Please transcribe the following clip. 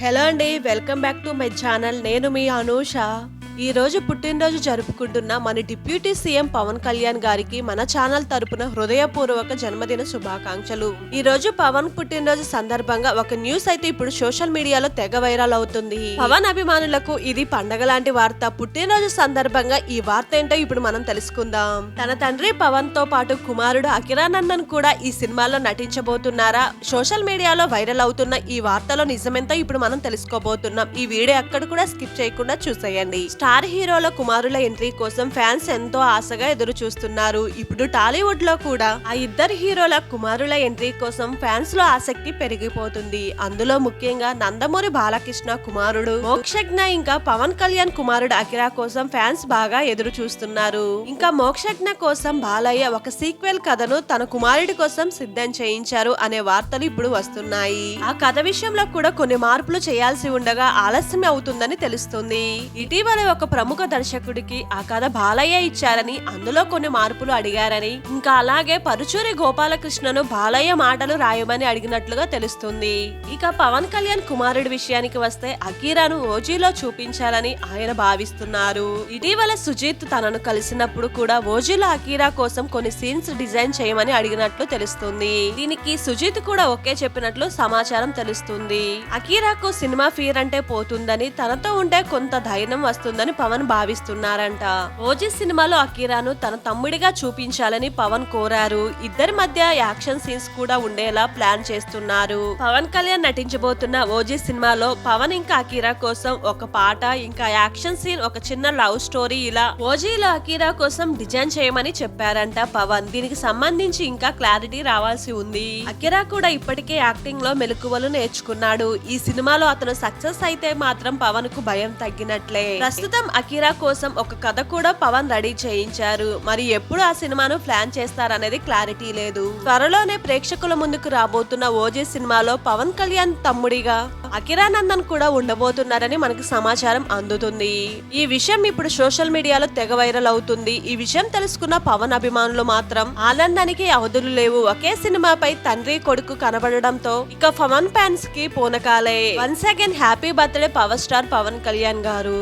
Hello అండి welcome back to my channel. నేను మీ అనూష. ఈ రోజు పుట్టినరోజు జరుపుకుంటున్న మన డిప్యూటీ సీఎం పవన్ కళ్యాణ్ గారికి మన ఛానల్ తరపున హృదయపూర్వక జన్మదిన శుభాకాంక్షలు. ఈ రోజు పవన్ పుట్టినరోజు సందర్భంగా ఒక న్యూస్ అయితే ఇప్పుడు సోషల్ మీడియాలో తెగ వైరల్ అవుతుంది. పవన్ అభిమానులకు ఇది పండగ లాంటి వార్త. పుట్టినరోజు సందర్భంగా ఈ వార్త ఏంటో ఇప్పుడు మనం తెలుసుకుందాం. తన తండ్రి పవన్తో పాటు కుమారుడు అకిరానందన్ కూడా ఈ సినిమాలో నటించబోతున్నారా? సోషల్ మీడియాలో వైరల్ అవుతున్న ఈ వార్తలో నిజమెంతో ఇప్పుడు మనం తెలుసుకోబోతున్నాం. ఈ వీడియో ఎక్కడ కూడా స్కిప్ చేయకుండా చూసేయండి. స్టార్ హీరోల కుమారుల ఎంట్రీ కోసం ఫ్యాన్స్ ఎంతో ఆశగా ఎదురు చూస్తున్నారు ఇప్పుడు టాలీవుడ్లో కూడా ఆ ఇద్దరు హీరోల కుమారుల ఎంట్రీ కోసం ఫ్యాన్స్లో ఆసక్తి పెరిగిపోతుంది. అందులో ముఖ్యంగా నందమూరి బాలకృష్ణ కుమారుడు మోక్షజ్ఞ ఇంకా పవన్ కళ్యాణ్ కుమారుడు అకిరా కోసం ఫ్యాన్స్ బాగా ఎదురు చూస్తున్నారు ఇంకా మోక్షజ్ఞ కోసం బాలయ్య ఒక సీక్వెల్ కథను తన కుమారుడి కోసం సిద్ధం చేయించారు అనే వార్తలు ఇప్పుడు వస్తున్నాయి. ఆ కథ విషయంలో కూడా కొన్ని మార్పులు చేయాల్సి ఉండగా ఆలస్యం అవుతుందని తెలుస్తుంది. ఇటీవల ఒక ప్రముఖ దర్శకుడికి ఆ కథ బాలయ్య ఇచ్చారని అందులో కొన్ని మార్పులు అడిగారని. ఇంకా అలాగే పరుచూరి గోపాలకృష్ణను బాలయ్య మాటలు రాయమని అడిగినట్లుగా తెలుస్తుంది. ఇక పవన్ కళ్యాణ్ కుమారుడి విషయానికి వస్తే అకీరాను ఓజీలో చూపించాలని ఆయన భావిస్తున్నారు. ఇటీవల సుజిత్ తనను కలిసినప్పుడు కూడా ఓజీలో అకీరా కోసం కొన్ని సీన్స్ డిజైన్ చేయమని అడిగినట్లు తెలుస్తుంది. దీనికి సుజిత్ కూడా ఓకే చెప్పినట్లు సమాచారం తెలుస్తుంది. అకీరాకు సినిమా ఫీర్ అంటే పోతుందని తనతో ఉంటే కొంత ధైర్యం వస్తుందని పవన్ భావిస్తున్నారంట. ఓజీ సినిమాలో అకీరాను తన తమ్ముడిగా చూపించాలని పవన్ కోరారు. ఇద్దరి మధ్య యాక్షన్ సీన్స్ కూడా ఉండేలా ప్లాన్ చేస్తున్నారు. పవన్ కళ్యాణ్ నటించబోతున్న ఓజీ సినిమాలో పవన్ ఇంకా అకీరా కోసం ఒక పాట ఇంకా యాక్షన్ సీన్ ఒక చిన్న లవ్ స్టోరీ ఇలా ఓజీలో అకీరా కోసం డిజైన్ చేయమని చెప్పారంట పవన్. దీనికి సంబంధించి ఇంకా క్లారిటీ రావాల్సి ఉంది. అకిరా కూడా ఇప్పటికే యాక్టింగ్లో మెలకువలు నేర్చుకున్నాడు. ఈ సినిమాలో అతను సక్సెస్ అయితే మాత్రం పవన్కు భయం తగ్గినట్లే. ప్రస్తుతం ప్రస్తుతం అకిరా కోసం ఒక కథ కూడా పవన్ రెడీ చేయించారు. మరి ఎప్పుడు ఆ సినిమాను ప్లాన్ చేస్తారనేది క్లారిటీ లేదు. త్వరలోనే ప్రేక్షకుల ముందుకు రాబోతున్న ఓజీ సినిమాలో పవన్ కళ్యాణ్ తమ్ముడిగా అకిరానందన్ కూడా ఉండబోతున్నారని మనకు సమాచారం అందుతుంది. ఈ విషయం ఇప్పుడు సోషల్ మీడియాలో తెగ వైరల్ అవుతుంది. ఈ విషయం తెలుసుకున్న పవన్ అభిమానులు మాత్రం ఆనందానికి అవధులు లేవు. ఒకే సినిమాపై తండ్రి కొడుకు కనబడడంతో ఇక పవన్ ఫ్యాన్స్కి పూనకాలే. Once again happy birthday power star Pawan Kalyan garu.